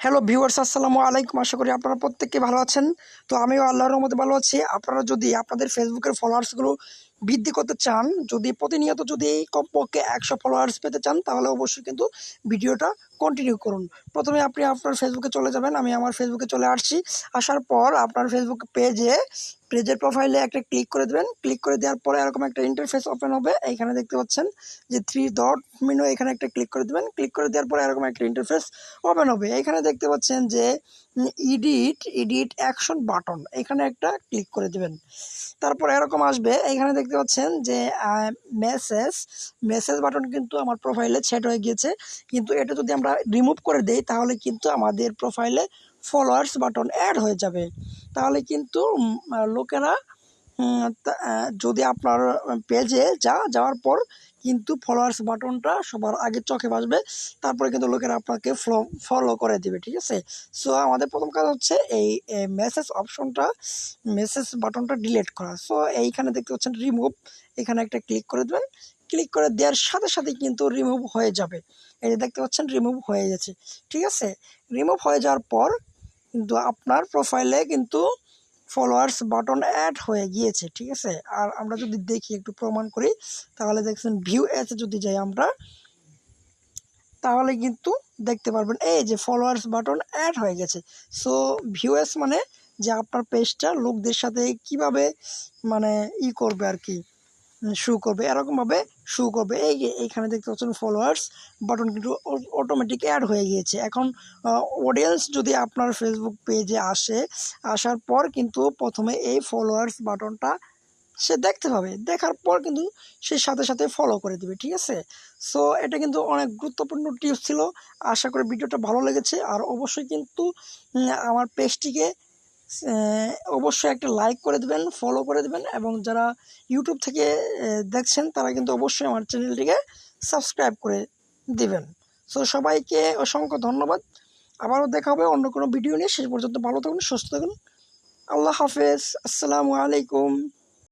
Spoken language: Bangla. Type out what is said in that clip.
হ্যালো ভিউয়ার্স আসসালামু আলাইকুম আশা করি আপনারা প্রত্যেককে ভালো আছেন। তো আমিও আল্লাহর রহমতে ভালো আছি। আপনারা যদি আপনাদের ফেসবুকের ফলোয়ার্সগুলো বৃদ্ধি করতে চান, যদি প্রতিনিয়ত যদি কমপক্ষে একশো ফলোয়ার্স পেতে চান, তাহলে অবশ্যই কিন্তু ভিডিওটা কন্টিনিউ করুন। প্রথমে আপনি আপনার ফেসবুকে চলে যাবেন, আমি আমার ফেসবুকে চলে আসছি। আসার পর আপনার ফেসবুক পেজে পেজের প্রোফাইলে একটা ক্লিক করে দেবেন। ক্লিক করে দেওয়ার পরে এরকম একটা ইন্টারফেস ওপেন হবে। এইখানে দেখতে পাচ্ছেন যে থ্রি ডট মেনু এখানে একটা ক্লিক করে দেবেন। ক্লিক করে দেওয়ার পরে এরকম একটা ইন্টারফেস ওপেন হবে। এখানে দেখতে পাচ্ছেন যে ইডিট ইডিট অ্যাকশন বাটন এখানে একটা ক্লিক করে দেবেন। তারপর এরকম আসবে, এখানে দেখতে পাচ্ছেন যে মেসেজ মেসেজ বাটন কিন্তু আমার প্রোফাইলে সেট হয়ে গিয়েছে। কিন্তু এটা যদি আমরা রিমুভ করে দেই, তাহলে কিন্তু আমাদের প্রোফাইলে ফলোয়ার্স বাটন অ্যাড হয়ে যাবে। তাহলে কিন্তু লোকেরা যদি আপনার পেজে যা, যাওয়ার পর কিন্তু ফলোয়ার্স বাটনটা সবার আগে চোখে বাসবে তারপরে কিন্তু লোকেরা আপনাকে ফলো করে দিবে, ঠিক আছে? সো আমাদের প্রথম কাজ হচ্ছে এই মেসেজ অপশনটা মেসেজ বাটনটা ডিলিট করা। সো এইখানে দেখতে পাচ্ছেন রিমুভ এখানে একটা ক্লিক করে দেবেন। ক্লিক করে দেওয়ার সাথে সাথে কিন্তু রিমুভ হয়ে যাবে। এই যে দেখতে পাচ্ছেন রিমুভ হয়ে গেছে, ঠিক আছে? রিমুভ হয়ে যাওয়ার পর কিন্তু আপনার প্রোফাইলে কিন্তু ফলোয়ার্স বাটন অ্যাড হয়ে গিয়েছে, ঠিক আছে? আর আমরা যদি দেখি, একটু প্রমাণ করি, তাহলে দেখছেন ভিউ এসে যদি যাই আমরা, তাহলে কিন্তু দেখতে পারবেন, এই যে ফলোয়ার্স বাটন অ্যাড হয়ে গেছে। সো ভিউএস মানে যে আপনার পেজটা লোকদের সাথে কীভাবে মানে ই করবে আর কি শু করবে। এরকমভাবে শু করবে। এই যে এইখানে দেখতে পাচ্ছেন ফলোয়ার্স বাটন কিন্তু অটোমেটিক অ্যাড হয়ে গিয়েছে। এখন অডিয়েন্স যদি আপনার ফেসবুক পেজে আসে, আসার পর কিন্তু প্রথমে এই ফলোয়ার্স বাটনটা সে দেখতে পাবে। দেখার পর কিন্তু সে সাথে সাথে ফলো করে দিবে, ঠিক আছে? সো এটা কিন্তু অনেক গুরুত্বপূর্ণ টিপস ছিল। আশা করি ভিডিওটা ভালো লেগেছে। আর অবশ্যই কিন্তু আমার পেজটিকে অবশ্যই একটা লাইক করে দেবেন ফলো করে দেবেন এবং যারা ইউটিউব থেকে দেখছেন তারা কিন্তু অবশ্যই আমার চ্যানেলটিকে সাবস্ক্রাইব করে দিবেন। সো সবাইকে অসংখ্য ধন্যবাদ। আবারও দেখা হবে অন্য কোনো ভিডিও নিয়ে। শেষ পর্যন্ত ভালো থাকুন, সুস্থ থাকুন। আল্লাহ হাফেজ। আসসালামু আলাইকুম।